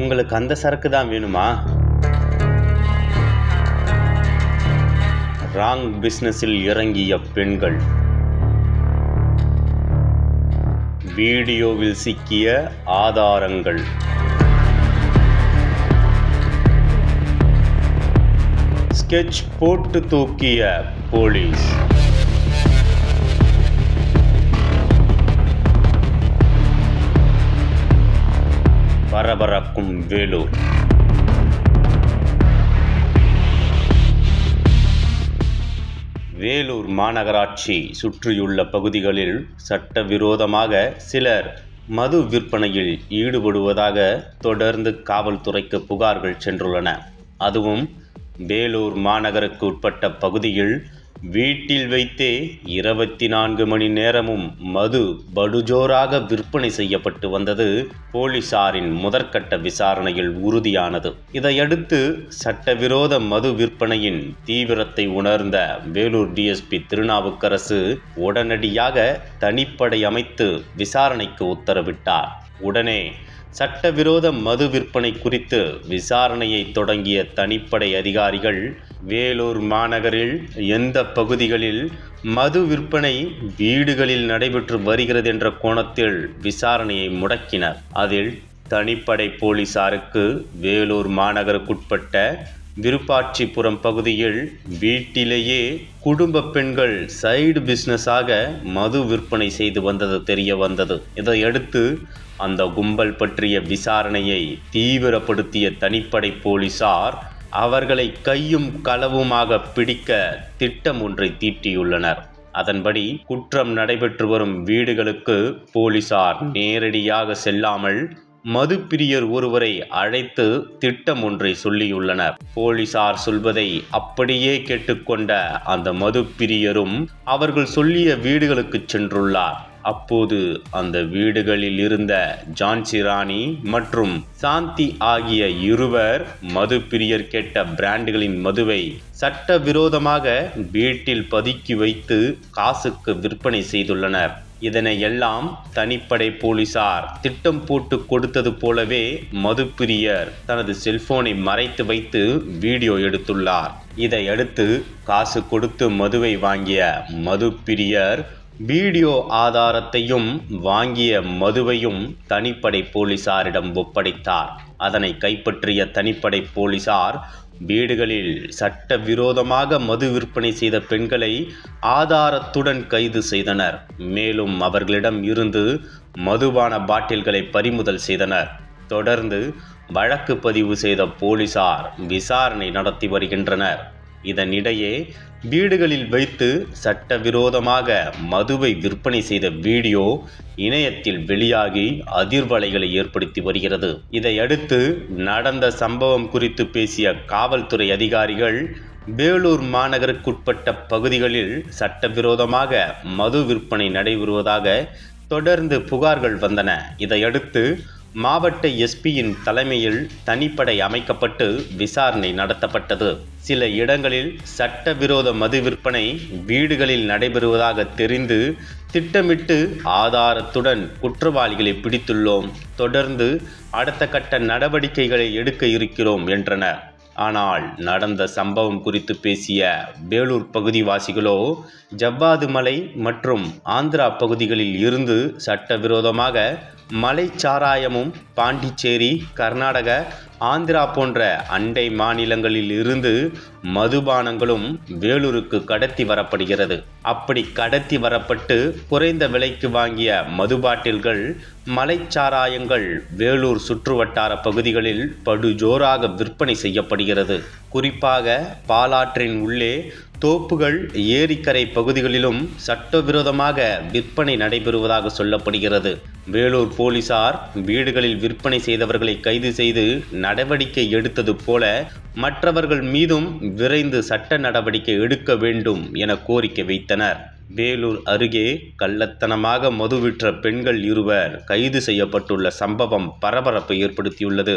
உங்களுக்கு அந்த சரக்கு தான் வேணுமா? ராங் பிஸ்னஸில் இறங்கிய பெண்கள். வீடியோவில் சிக்கிய ஆதாரங்கள். ஸ்கெட்ச் போட்டு தூக்கிய போலீஸ் பரபரக்கும் வேலூர். வேலூர் மாநகராட்சி சுற்றியுள்ள பகுதிகளில் சட்டவிரோதமாக சிலர் மது விற்பனையில் ஈடுபடுவதாக தொடர்ந்து காவல்துறைக்கு புகார்கள் சென்றுள்ளன. அதுவும் வேலூர் மாநகருக்கு உட்பட்ட பகுதியில் வீட்டில் வைத்தே இருபத்தி நான்கு மணி நேரமும் மது படுஜோராக விற்பனை செய்யப்பட்டு வந்தது போலீசாரின் முதற்கட்ட விசாரணையில் உறுதியானது. இதையடுத்து சட்டவிரோத மது விற்பனையின் தீவிரத்தை உணர்ந்த வேலூர் டிஎஸ்பி திருநாவுக்கரசு உடனடியாக தனிப்படை அமைத்து விசாரணைக்கு உத்தரவிட்டார். உடனே சட்டவிரோத மது விற்பனை குறித்து விசாரணையை தொடங்கிய தனிப்படை அதிகாரிகள் வேலூர் மாநகரில் எந்த பகுதிகளில் மது விற்பனை வீடுகளில் நடைபெற்று வருகிறது என்ற கோணத்தில் விசாரணையை முடக்கினர். அதில் தனிப்படை போலீசாருக்கு வேலூர் மாநகருக்குட்பட்ட விருப்பாட்சிபுரம் பகுதியில் வீட்டிலேயே குடும்ப பெண்கள் சைடு பிஸ்னஸாக மது விற்பனை செய்து வந்தது தெரிய வந்தது. இதையடுத்து அந்த கும்பல் பற்றிய விசாரணையை தீவிரப்படுத்திய தனிப்படை போலீசார் அவர்களை கையும் களவுமாக பிடிக்க திட்டம் ஒன்றை தீட்டியுள்ளனர். அதன்படி குற்றம் நடைபெற்று வரும் வீடுகளுக்கு போலீசார் நேரடியாக செல்லாமல் மதுப்பிரியர் ஒருவரை அழைத்து திட்டம் ஒன்றை சொல்லியுள்ளனர். போலீசார் சொல்வதை அப்படியே கேட்டுக்கொண்ட அந்த மதுப்பிரியரும் அவர்கள் சொல்லிய வீடுகளுக்கு சென்றுள்ளார். அப்போது அந்த வீடுகளில் இருந்த ஜான்சி ராணி மற்றும் சாந்தி ஆகிய இருவர் மது பிரியர் கேட்ட பிராண்டுகளின் மதுவை சட்டவிரோதமாக வீட்டில் பதுக்கி வைத்து காசுக்கு விற்பனை செய்துள்ளனர். இதனை எல்லாம் தனிப்படை போலீசார் திட்டம் போட்டு கொடுத்தது போலவே மதுப்பிரியர் தனது செல்போனை மறைத்து வைத்து வீடியோ எடுத்துள்ளார். இதையடுத்து காசு கொடுத்து மதுவை வாங்கிய மதுப்பிரியர் வீடியோ ஆதாரத்தையும் வாங்கிய மதுவையும் தனிப்படை போலீசாரிடம் ஒப்படைத்தார். அதனை கைப்பற்றிய தனிப்படை போலீசார் வீடுகளில் சட்டவிரோதமாக மது விற்பனை செய்த பெண்களை ஆதாரத்துடன் கைது செய்தனர். மேலும் அவர்களிடம் இருந்து மதுபான பாட்டில்களை பறிமுதல் செய்தனர். தொடர்ந்து வழக்கு பதிவு செய்த போலீசார் விசாரணை நடத்தி வருகின்றனர். இதனிடையே வீடுகளில் வைத்து சட்டவிரோதமாக மதுவை விற்பனை செய்த வீடியோ இணையத்தில் வெளியாகி அதிர்வலைகளை ஏற்படுத்தி வருகிறது. இதையடுத்து நடந்த சம்பவம் குறித்து பேசிய காவல்துறை அதிகாரிகள் வேலூர் மாநகருக்குட்பட்ட பகுதிகளில் சட்டவிரோதமாக மது விற்பனை நடைபெறுவதாக தொடர்ந்து புகார்கள் வந்தன. இதையடுத்து மாவட்ட எஸ்பியின் தலைமையில் தனிப்படை அமைக்கப்பட்டு விசாரணை நடத்தப்பட்டது. சில இடங்களில் சட்டவிரோத மது விற்பனை வீடுகளில் நடைபெறுவதாக தெரிந்து திட்டமிட்டு ஆதாரத்துடன் குற்றவாளிகளை பிடித்துள்ளோம். தொடர்ந்து அடுத்த கட்ட நடவடிக்கைகளை எடுக்க இருக்கிறோம் என்றனர் ஆனால் நடந்த சம்பவம் குறித்து பேசிய வேலூர் பகுதிவாசிகளோ ஜவ்வாது மலை மற்றும் ஆந்திரா பகுதிகளில் இருந்து சட்டவிரோதமாக மலைச்சாராயமும் பாண்டிச்சேரி கர்நாடக ஆந்திரா போன்ற அண்டை மாநிலங்களில் இருந்து மதுபானங்களும் வேலூருக்கு கடத்தி வரப்படுகிறது. அப்படி கடத்தி வரப்பட்டு குறைந்த விலைக்கு வாங்கிய மது பாட்டில்கள் மலைச்சாராயங்கள் வேலூர் சுற்றுவட்டார பகுதிகளில் படுஜோராக விற்பனை செய்யப்படுகிறது. குறிப்பாக பாலாற்றின் உள்ளே தோப்புகள் ஏரிக்கரை பகுதிகளிலும் சட்டவிரோதமாக விற்பனை நடைபெறுவதாக சொல்லப்படுகிறது. வேலூர் போலீசார் வீடுகளில் விற்பனை செய்தவர்களை கைது செய்து நடவடிக்கை எடுத்தது போல மற்றவர்கள் மீதும் விரைந்து சட்ட நடவடிக்கை எடுக்க வேண்டும் என கோரிக்கை வைத்தனர். வேலூர் அருகே கள்ளத்தனமாக மது விற்ற பெண்கள் இருவர் கைது செய்யப்பட்டுள்ள சம்பவம் பரபரப்பை ஏற்படுத்தியுள்ளது.